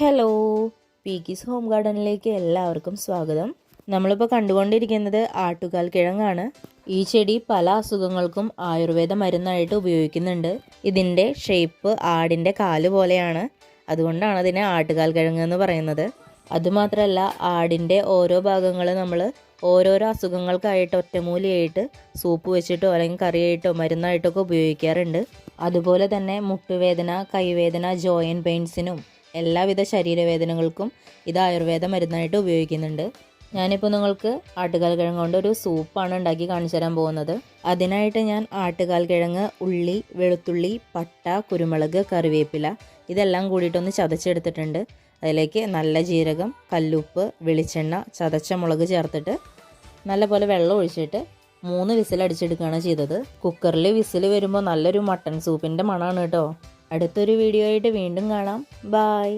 Hello പീക്കീസ് home ഗാർഡനിലേക്ക് എല്ലാവർക്കും സ്വാഗതം. നമ്മളിപ്പോൾ കണ്ടുകൊണ്ടിരിക്കുന്നത് ആട്ടുകാൽ കിഴങ്ങാണ്. ഈ ചെടി പല അസുഖങ്ങൾക്കും ആയുർവേദ മരുന്നായിട്ട് ഉപയോഗിക്കുന്നുണ്ട്. ഇതിന്റെ ഷേപ്പ് ആടിന്റെ കാൽ പോലെയാണ്. അതുകൊണ്ടാണ് അതിനെ ആട്ടുകാൽ കിഴങ്ങ് എന്ന് പറയുന്നത്. അതുമാത്രമല്ല ആടിന്റെ ഓരോ ഭാഗങ്ങൾ നമ്മൾ ഓരോരോ അസുഖങ്ങൾക്കായിട്ട് ഒറ്റമൂലിയായിട്ട് സൂപ്പ് വെച്ചിട്ടോ അല്ലെങ്കിൽ കറിയായിട്ടോ മരുന്നായിട്ടൊക്കെ ഉപയോഗിക്കാറുണ്ട്. അതുപോലെ തന്നെ മുട്ടുവേദന കൈവേദന ജോയിൻ പെയിൻസിനും എല്ലാവിധ ശരീരവേദനകൾക്കും ഇത് ആയുർവേദ മരുന്നായിട്ട് ഉപയോഗിക്കുന്നുണ്ട്. ഞാനിപ്പോൾ നിങ്ങൾക്ക് ആട്ടുകാൽ കിഴങ്ങ് കൊണ്ട് ഒരു സൂപ്പാണ് ഉണ്ടാക്കി കാണിച്ചു തരാൻ പോകുന്നത്. അതിനായിട്ട് ഞാൻ ആട്ടുകാൽ കിഴങ്ങ് ഉള്ളി വെളുത്തുള്ളി പട്ട കുരുമുളക് കറിവേപ്പില ഇതെല്ലാം കൂടിയിട്ടൊന്ന് ചതച്ചെടുത്തിട്ടുണ്ട്. അതിലേക്ക് നല്ല ജീരകം കല്ലുപ്പ് വെളിച്ചെണ്ണ ചതച്ച മുളക് ചേർത്തിട്ട് നല്ലപോലെ വെള്ളം ഒഴിച്ചിട്ട് മൂന്ന് വിസിൽ അടിച്ചെടുക്കുകയാണ് ചെയ്തത്. കുക്കറിൽ വിസിൽ വരുമ്പോൾ നല്ലൊരു മട്ടൺ സൂപ്പിന്റെ മണമാണ് കേട്ടോ. അടുത്തൊരു വീഡിയോ ആയിട്ട് വീണ്ടും കാണാം. ബായ്